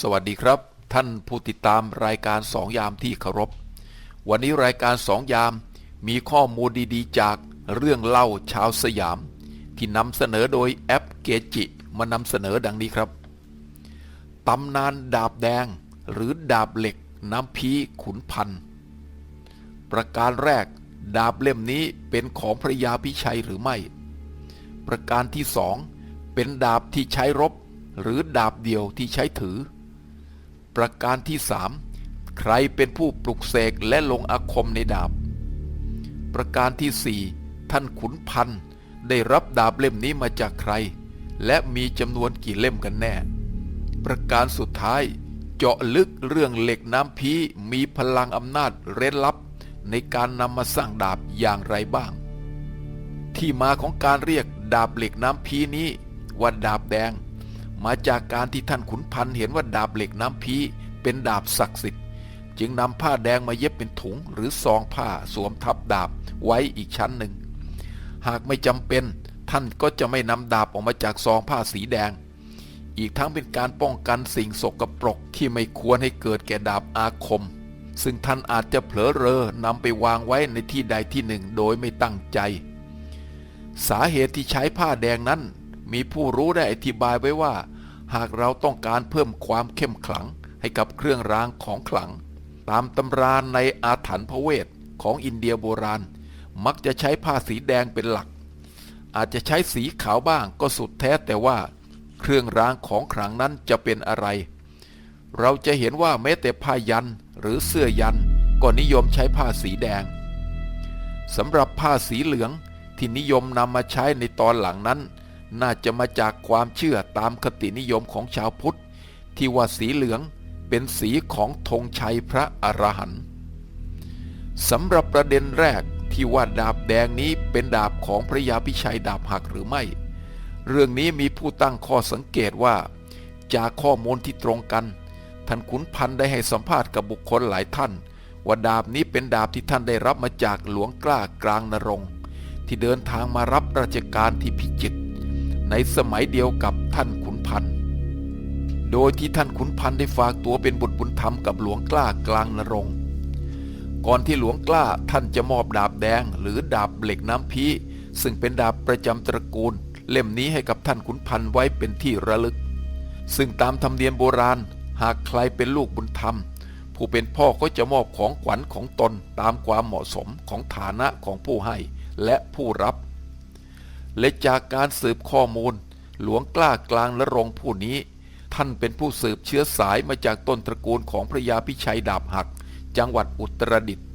สวัสดีครับ ท่านผู้ติดตามรายการสองยามที่เคารพ วันนี้รายการสองยามมีข้อมูลดีๆ จากเรื่องเล่าชาวสยาม ที่นำเสนอโดยแอปเกจิมานำเสนอดังนี้ครับตำนานดาบแดงหรือดาบเหล็กน้ำพีขุนพันธ์ประการแรก ดาบเล่มนี้เป็นของพระยาพิชัยหรือไม่ ประการที่สองเป็นดาบที่ใช้รบ หรือดาบเดียวที่ใช้ถือ ประการที่สามใครเป็นผู้ปลุกเสกและลงอาคมในดาบ ประการที่สี่ท่านขุนพันธ์ได้รับดาบเล่มนี้มาจากใคร และมีจำนวนกี่เล่มกันแน่ ประการสุดท้าย เจาะลึกเรื่องเหล็กน้ำพีมีพลังอำนาจเร้นลับ ในการนำมาสร้างดาบอย่างไรบ้าง ที่มาของการเรียกดาบเหล็กน้ำพีนี้ว่าดาบแดง มาจากการที่ท่านขุนพันธ์เห็นว่าดาบเหล็กน้ำพีเป็นดาบศักดิ์สิทธิ์ จึงนำผ้าแดงมาเย็บเป็นถุงหรือซองผ้าสวมทับดาบไว้อีกชั้นหนึ่ง หากไม่จำเป็นท่านก็จะไม่นำดาบออกมาจากซองผ้าสีแดง อีกทั้งเป็นการป้องกันสิ่งสกปรกที่ไม่ควรให้เกิดแก่ดาบอาคม ซึ่งท่านอาจจะเผลอเรอนำไปวางไว้ในที่ใดที่หนึ่งโดยไม่ตั้งใจ สาเหตุที่ใช้ผ้าแดงนั้น มีผู้รู้ได้อธิบายไว้ว่า หากเราต้องการเพิ่มความเข้มขลังให้กับเครื่องรางของขลัง ตามตำราในอาถรรพ์พระเวทของอินเดียโบราณ มักจะใช้ผ้าสีแดงเป็นหลัก อาจจะใช้สีขาวบ้างก็สุดแท้แต่ว่า เครื่องรางของขลังนั้นจะเป็นอะไร เราจะเห็นว่าแม้แต่ผ้ายันหรือเสื้อยันก็นิยมใช้ผ้าสีแดงสำหรับผ้าสีเหลืองที่นิยมนำมาใช้ในตอนหลังนั้น น่าจะมาจากความเชื่อตามคตินิยมของชาวพุทธ ที่ว่าสีเหลืองเป็นสีของธงชัยพระอรหันต์สำหรับประเด็นแรกที่ว่าดาบแดงนี้เป็นดาบของพระยาพิชัยดาบหักหรือไม่ เรื่องนี้มีผู้ตั้งข้อสังเกตว่า จากข้อมูลที่ตรงกัน ท่านขุนพันธ์ได้ให้สัมภาษณ์กับบุคคลหลายท่าน ว่าดาบนี้เป็นดาบที่ท่านได้รับมาจากหลวงกล้ากลางนรงที่เดินทางมารับราชการที่พิจิตร ในสมัยเดียวกับท่านขุนพันธ์ โดยที่ท่านขุนพันธ์ได้ฝากตัวเป็นบุตรบุญธรรมกับหลวงกล้ากลางนรงค์ก่อนที่หลวงกล้าท่านจะมอบดาบแดงหรือดาบเหล็กน้ำพีซึ่งเป็นดาบประจำตระกูล เล่มนี้ให้กับท่านขุนพันธ์ไว้เป็นที่ระลึก ซึ่งตามธรรมเนียมโบราณ หากใครเป็นลูกบุญธรรม ผู้เป็นพ่อก็จะมอบของขวัญของตนตามความเหมาะสมของฐานะของผู้ให้และผู้รับ และจากการสืบข้อมูล หลวงกล้ากลางและรงผู้นี้ ท่านเป็นผู้สืบเชื้อสายมาจากต้นตระกูลของพระยาพิชัยดาบหัก จังหวัดอุตรดิตถ์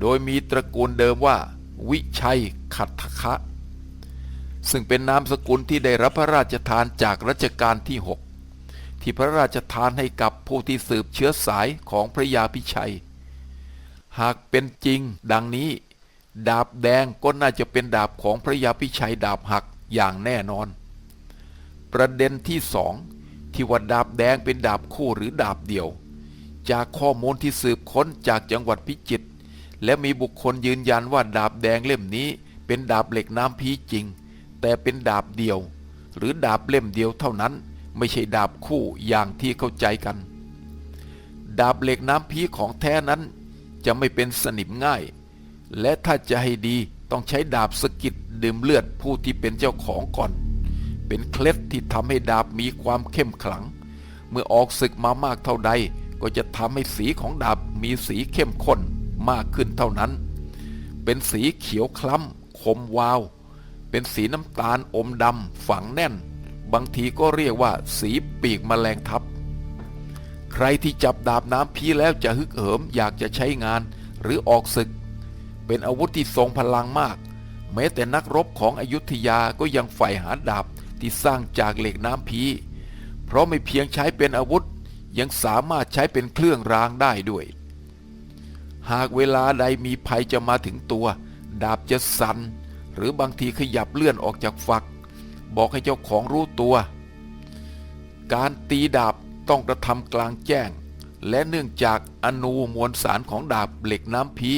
โดยมีตระกูลเดิมว่า วิชัยขัตถะซึ่งเป็นนามสกุลที่ได้รับพระราชทานจากรัชกาลที่ 6 ที่พระราชทานให้กับผู้ที่สืบเชื้อสายของพระยาพิชัย หากเป็นจริงดังนี้ ดาบแดงก็น่าจะเป็นดาบของพระยาพิชัยดาบหักอย่างแน่นอน ประเด็นที่สองที่ว่าดาบแดงเป็นดาบคู่หรือดาบเดี่ยว จากข้อมูลที่สืบค้นจากจังหวัดพิจิตรและมีบุคคลยืนยันว่าดาบแดงเล่มนี้ เป็นดาบเหล็กน้ำพีจริง แต่เป็นดาบเดียว หรือดาบเล่มเดียวเท่านั้น ไม่ใช่ดาบคู่อย่างที่เข้าใจกัน ดาบเหล็กน้ำพีของแท้นั้น จะไม่เป็นสนิมง่าย และถ้าจะให้ดีต้องใช้ดาบสกิดดื่มเลือดผู้ที่เป็นเจ้าของก่อน เป็นเคล็ดที่ทำให้ดาบมีความเข้มขลัง เมื่อออกศึกมามากเท่าใด ก็จะทำให้สีของดาบมีสีเข้มข้นมากขึ้นเท่านั้น เป็นสีเขียวคล้ำคมวาว เป็นสีน้ำตาลอมดำฝังแน่น บางทีก็เรียกว่าสีปีกมแมลงทับ ใครที่จับดาบน้ำพีแล้วจะฮึกเหิมอยากจะใช้งานหรือออกศึก เป็นอาวุธที่ทรงพลังมาก แม้แต่นักรบของอยุธยาก็ยังใฝ่หาดาบที่สร้างจากเหล็กน้ำพี เพราะไม่เพียงใช้เป็นอาวุธยังสามารถใช้เป็นเครื่องรางได้ด้วย หากเวลาใดมีภัยจะมาถึงตัว ดาบจะสัน่นหรือบางทีขยับเลื่อนออกจากฝัก บอกให้เจ้าของรู้ตัว การตีดาบต้องกระทำกลางแจ้ง และเนื่องจากอนูมวลสารของดาบเหล็กน้ำพี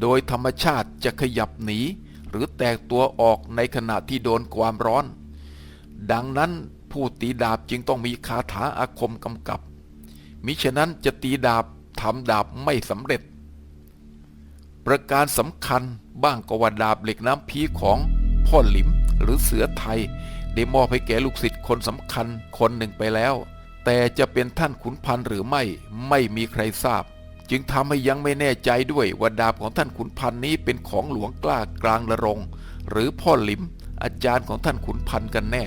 โดยธรรมชาติจะขยับหนีหรือแตกตัวออกในขณะที่โดนความร้อน ดังนั้นผู้ตีดาบจึงต้องมีคาถาอาคมกำกับ มิฉะนั้นจะตีดาบทำดาบไม่สำเร็จ ประการสำคัญบ้างก็ว่าดาบเหล็กน้ำพีของพ่อหลิมหรือเสือไทย ได้มอบให้แก่ลูกศิษย์คนสำคัญคนหนึ่งไปแล้ว แต่จะเป็นท่านขุนพันธ์หรือไม่ไม่มีใครทราบ จึงทำให้ยังไม่แน่ใจด้วยว่าดาบของท่านขุนพันนี้เป็นของหลวงกล้ากลางละรง หรือพ่อหลิมอาจารย์ของท่านขุนพันกันแน่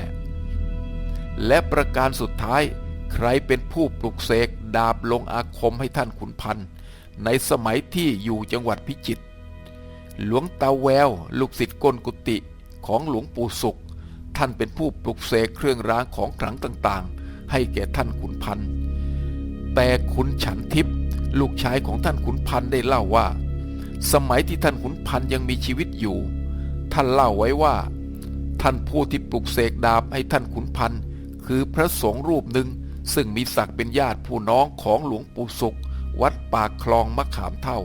และประการสุดท้าย ใครเป็นผู้ปลุกเสกดาบลงอาคมให้ท่านขุนพันในสมัยที่อยู่จังหวัดพิจิตรหลวงตาแวว ลูกศิษย์กนกุฏิของหลวงปู่สุข ท่านเป็นผู้ปลุกเสกเครื่องรางของขลังต่างๆ ให้แก่ท่านขุนพันแต่ขุนฉันทิพย์ ลูกชายของท่านขุนพันธ์ได้เล่าว่า สมัยที่ท่านขุนพันธ์ยังมีชีวิตอยู่ ท่านเล่าไว้ว่า ท่านผู้ที่ปลุกเสกดาบให้ท่านขุนพันธ์คือพระสงฆ์รูปหนึ่งซึ่งมีศักดิ์เป็นญาติผู้น้องของหลวงปู่สุข วัดปากคลองมะขามเท่า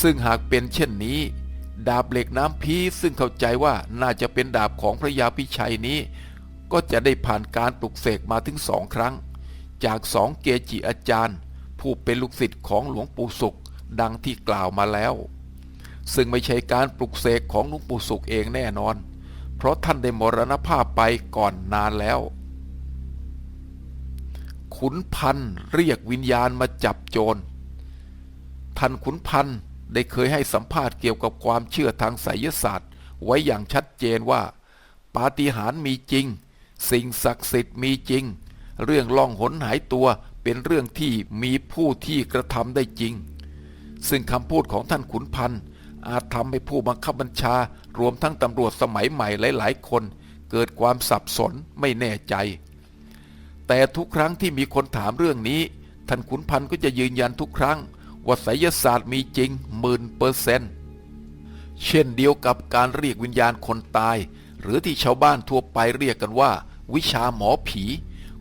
ซึ่งหากเป็นเช่นนี้ ดาบเหล็กน้ำพีซึ่งเข้าใจว่าน่าจะเป็นดาบของพระยาพิชัยนี้ ก็จะได้ผ่านการปลุกเสกมาถึงสองครั้ง จากสองเกจิอาจารย์ ผู้เป็นลูกศิษย์ของหลวงปู่สุข ดังที่กล่าวมาแล้ว ซึ่งไม่ใช่การปลุกเสกของหลวงปู่สุขเองแน่นอน เพราะท่านได้มรณภาพไปก่อนนานแล้ว ขุนพันเรียกวิญญาณมาจับโจร ท่านขุนพันได้เคยให้สัมภาษณ์เกี่ยวกับความเชื่อทางไสยศาสตร์ ไว้อย่างชัดเจนว่า ปาฏิหาริย์มีจริง สิ่งศักดิ์สิทธิ์มีจริง เรื่องล่องหนหายตัว เป็นเรื่องที่มีผู้ที่กระทำได้จริง ซึ่งคำพูดของท่านขุนพันธ์อาจทำให้ผู้บังคับบัญชารวมทั้งตำรวจสมัยใหม่หลาย ๆ คน เกิดความสับสนไม่แน่ใจ แต่ทุกครั้งที่มีคนถามเรื่องนี้ ท่านขุนพันธ์ก็จะยืนยันทุกครั้งว่าไสยศาสตร์มีจริงหมื่นเปอร์เซนต์เช่นเดียวกับการเรียกวิญญาณคนตาย หรือที่ชาวบ้านทั่วไปเรียกกันว่า วิชาหมอผี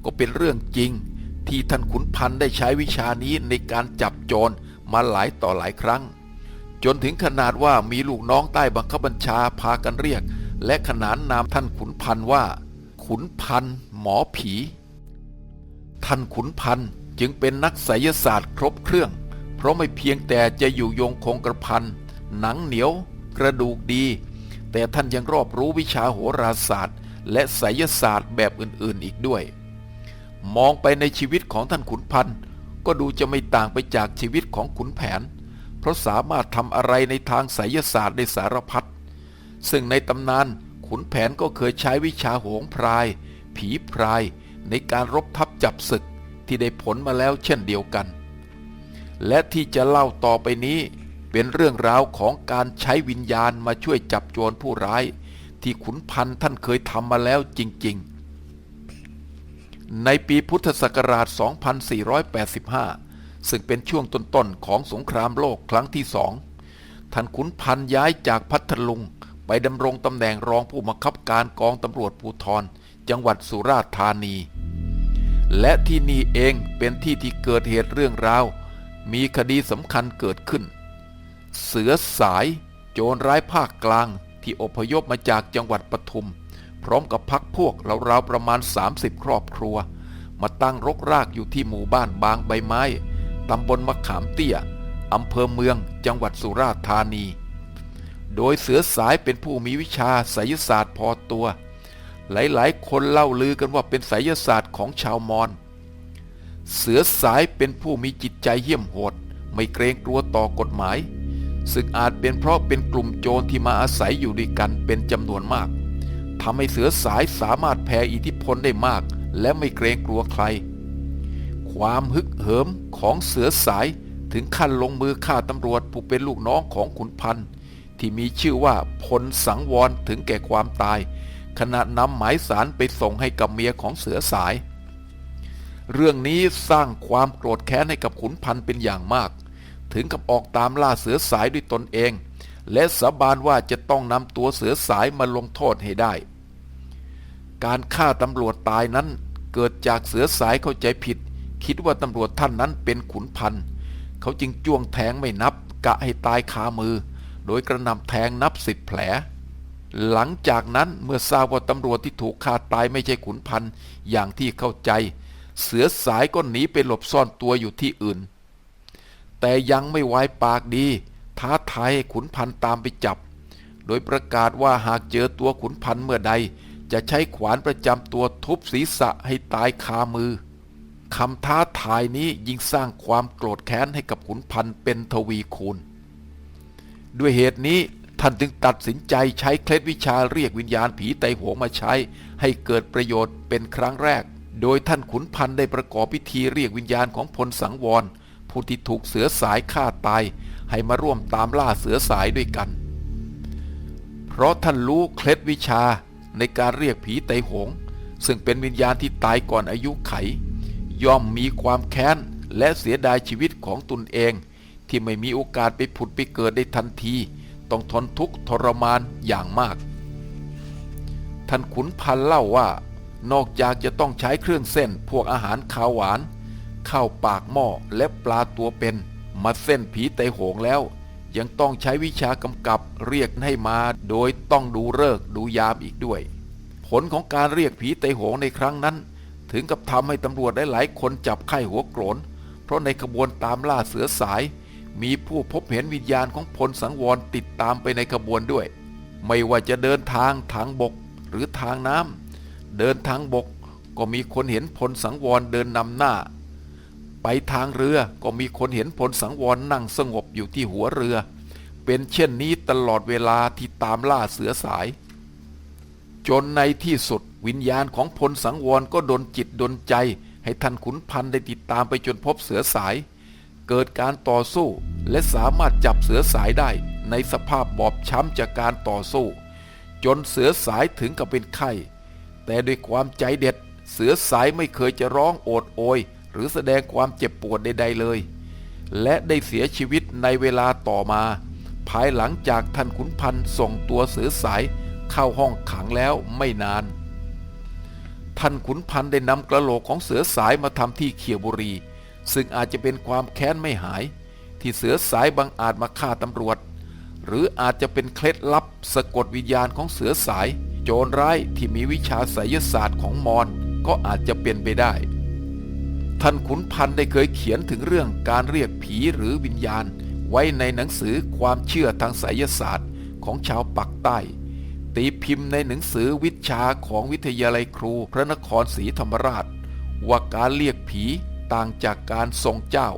ก็เป็นเรื่องจริง ที่ท่านขุนพันธ์ได้ใช้วิชานี้ในการจับโจรมาหลายต่อหลายครั้ง จนถึงขนาดว่ามีลูกน้องใต้บังคับบัญชาพากันเรียก และขนานนามท่านขุนพันธ์ว่า ขุนพันธ์หมอผี ท่านขุนพันธ์จึงเป็นนักไสยศาสตร์ครบเครื่อง เพราะไม่เพียงแต่จะอยู่ยงคงกระพันหนังเหนียว กระดูกดี แต่ท่านยังรอบรู้วิชาโหราศาสตร์ และไสยศาสตร์แบบอื่นๆอีกด้วย มองไปในชีวิตของท่านขุนพันธ์ก็ดูจะไม่ต่างไปจากชีวิตของขุนแผน เพราะสามารถทำอะไรในทางไสยศาสตร์ได้สารพัดซึ่งในตำนานขุนแผนก็เคยใช้วิชาโหงพราย ผีพราย ในการรบทับจับศึกที่ได้ผลมาแล้วเช่นเดียวกัน และที่จะเล่าต่อไปนี้เป็นเรื่องราวของการใช้วิญญาณมาช่วยจับโจรผู้ร้าย ที่ขุนพันธ์ท่านเคยทำมาแล้วจริง ๆ ในปีพุทธศักราช 2485 ซึ่งเป็นช่วงต้นๆของสงครามโลกครั้งที่สองท่านขุนพันย้ายจากพัทลุงไปดำรงตำแหน่งรองผู้บังคับการกองตำรวจภูธรจังหวัดสุราษฎร์ธานี และที่นี่เองเป็นที่ที่เกิดเหตุเรื่องราว มีคดีสำคัญเกิดขึ้น เสือสายโจรร้ายภาคกลางที่อพยพมาจากจังหวัดปทุม พร้อมกับพักพวกราวๆประมาณ 30 ครอบครัว มาตั้งรกรากอยู่ที่หมู่บ้านบางใบไม้ ตำบลมะขามเตี้ย อำเภอเมือง จังหวัดสุราษฎร์ธานี โดยเสือสายเป็นผู้มีวิชาไสยศาสตร์พอตัว หลายๆ คนเล่าลือกันว่าเป็นไสยศาสตร์ของชาวมอญ เสือสายเป็นผู้มีจิตใจเหี้ยมโหด ไม่เกรงกลัวต่อกฎหมาย ซึ่งอาจเป็นเพราะเป็นกลุ่มโจรที่มาอาศัยอยู่ด้วยกันเป็นจำนวนมาก ทำให้เสือสายสามารถแผ่อิทธิพลได้มาก และไม่เกรงกลัวใคร ความฮึกเหิมของเสือสายถึงขั้นลงมือฆ่าตำรวจผู้เป็นลูกน้องของขุนพันธ์ที่มีชื่อว่าพลสังวรถึงแก่ความตาย ขณะนำหมายสารไปส่งให้กับเมียของเสือสาย เรื่องนี้สร้างความโกรธแค้นให้กับขุนพันธ์เป็นอย่างมาก ถึงกับออกตามล่าเสือสายด้วยตนเอง และสาบานว่าจะต้องนำตัวเสือสายมาลงโทษให้ได้ การฆ่าตำรวจตายนั้น เกิดจากเสือสายเข้าใจผิด คิดว่าตำรวจท่านนั้นเป็นขุนพันธ์เขาจึงจ้วงแทงไม่นับ กะให้ตายคามือ โดยกระหน่ำแทงนับสิบแผล หลังจากนั้นเมื่อทราบว่าตำรวจที่ถูกฆ่าตายไม่ใช่ขุนพันธ์อย่างที่เข้าใจ เสือสายก็หนีไปหลบซ่อนตัวอยู่ที่อื่น แต่ยังไม่ไว้ปากดี ท้าทายขุนพันธ์ตามไปจับ โดยประกาศว่าหากเจอตัวขุนพันธ์เมื่อใด จะใช้ขวานประจำตัวทุบศีรษะให้ตายคามือคำท้าทายนี้ยิ่งสร้างความโกรธแค้นให้กับขุนพันธ์เป็นทวีคูณ ด้วยเหตุนี้ท่านจึงตัดสินใจใช้เคล็ดวิชาเรียกวิญญาณผีไตโหงมาใช้ ให้เกิดประโยชน์เป็นครั้งแรก โดยท่านขุนพันธ์ได้ประกอบพิธีเรียกวิญญาณของพลสังวร ผู้ที่ถูกเสือสายฆ่าตาย ให้มาร่วมตามล่าเสือสายด้วยกัน เพราะท่านรู้เคล็ดวิชา ในการเรียกผีไตหง ซึ่งเป็นวิญญาณที่ตายก่อนอายุไข ย่อมมีความแค้นและเสียดายชีวิตของตนเอง ที่ไม่มีโอกาสไปผุดไปเกิดได้ทันที ต้องทนทุกข์ทรมานอย่างมาก ท่านขุนพันเล่าว่า นอกจากจะต้องใช้เครื่องเส้นพวกอาหารขาวหวานข้าวปากหม้อและปลาตัวเป็น มาเส้นผีไตโหงแล้ว ยังต้องใช้วิชากำกับเรียกให้มา โดยต้องดูเลิกดูยามอีกด้วย ผลของการเรียกผีไตโหงในครั้งนั้น ถึงกับทำให้ตำรวจได้หลายคนจับไข้หัวโกรน เพราะในขบวนตามล่าเสือสาย มีผู้พบเห็นวิญญาณของพลสังวรติดตามไปในขบวนด้วย ไม่ว่าจะเดินทางทางบกหรือทางน้ำเดินทางบกก็มีคนเห็นพลสังวรเดินนำหน้า ไปทางเรือก็มีคนเห็นพลสังวรนั่งสงบอยู่ที่หัวเรือ เป็นเช่นนี้ตลอดเวลาที่ตามล่าเสือสาย จนในที่สุดวิญญาณของพลสังวรก็ดนจิตดนใจ ให้ท่านขุนพันธ์ได้ติดตามไปจนพบเสือสาย เกิดการต่อสู้และสามารถจับเสือสายได้ในสภาพบอบช้ำจากการต่อสู้ จนเสือสายถึงกับเป็นไข้ แต่ด้วยความใจเด็ดเสือสายไม่เคยจะร้องโอดโอย หรือแสดงความเจ็บปวดใด ๆ เลย และได้เสียชีวิตในเวลาต่อมา ภายหลังจากท่านขุนพันธ์ส่งตัวเสือสายเข้าห้องขังแล้วไม่นาน ท่านขุนพันธ์ได้นำกระโหลกของเสือสายมาทำที่เขียวบุรี ซึ่งอาจจะเป็นความแค้นไม่หาย ที่เสือสายบังอาจมาฆ่าตำรวจ หรืออาจจะเป็นเคล็ดลับสะกดวิญญาณของเสือสาย โจรร้ายที่มีวิชาไสยศาสตร์ของมอญก็อาจจะเป็นไปได้ ท่านขุนพันธ์ได้เคยเขียนถึงเรื่องการเรียกผีหรือวิญญาณ ไว้ในหนังสือความเชื่อทางไสยศาสตร์ของชาวปักใต้ ตีพิมพ์ในหนังสือวิชาของวิทยาลัยครูพระนครศรีธรรมราช ว่าการเรียกผีต่างจากการทรงเจ้า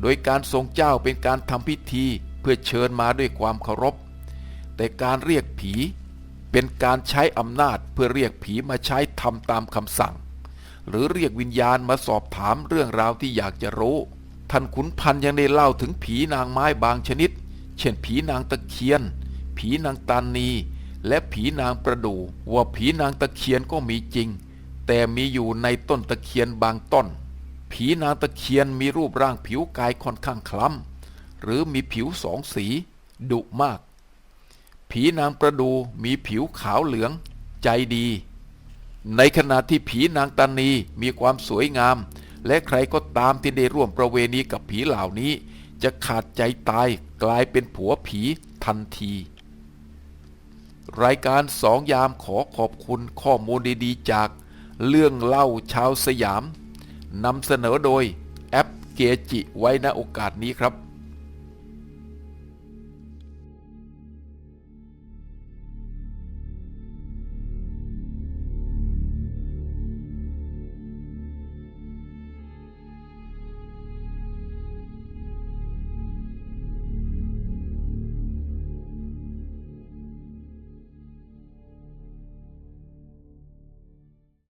โดยการทรงเจ้าเป็นการทำพิธีเพื่อเชิญมาด้วยความเคารพ แต่การเรียกผีเป็นการใช้อำนาจเพื่อเรียกผีมาใช้ทำตามคำสั่ง หรือเรียกวิญญาณมาสอบถามเรื่องราวที่อยากจะรู้ ท่านขุนพันยังได้เล่าถึงผีนางไม้บางชนิด เช่นผีนางตะเคียน ผีนางตานี และผีนางประดู่ว่าผีนางตะเคียนก็มีจริง แต่มีอยู่ในต้นตะเคียนบางต้น ผีนางตะเคียนมีรูปร่างผิวกายค่อนข้างคล้ำหรือมีผิวสองสี ดุมาก ผีนางประดูมีผิวขาวเหลือง ใจดี ในขณะที่ผีนางตานีมีความสวยงาม และใครก็ตามที่ได้ร่วมประเวณีกับผีเหล่านี้ จะขาดใจตายกลายเป็นผัวผีทันที รายการสองยามขอขอบคุณข้อมูลดีๆ จากเรื่องเล่าชาวสยามนำเสนอโดยแอปเกจิไว้ณโอกาสนี้ครับ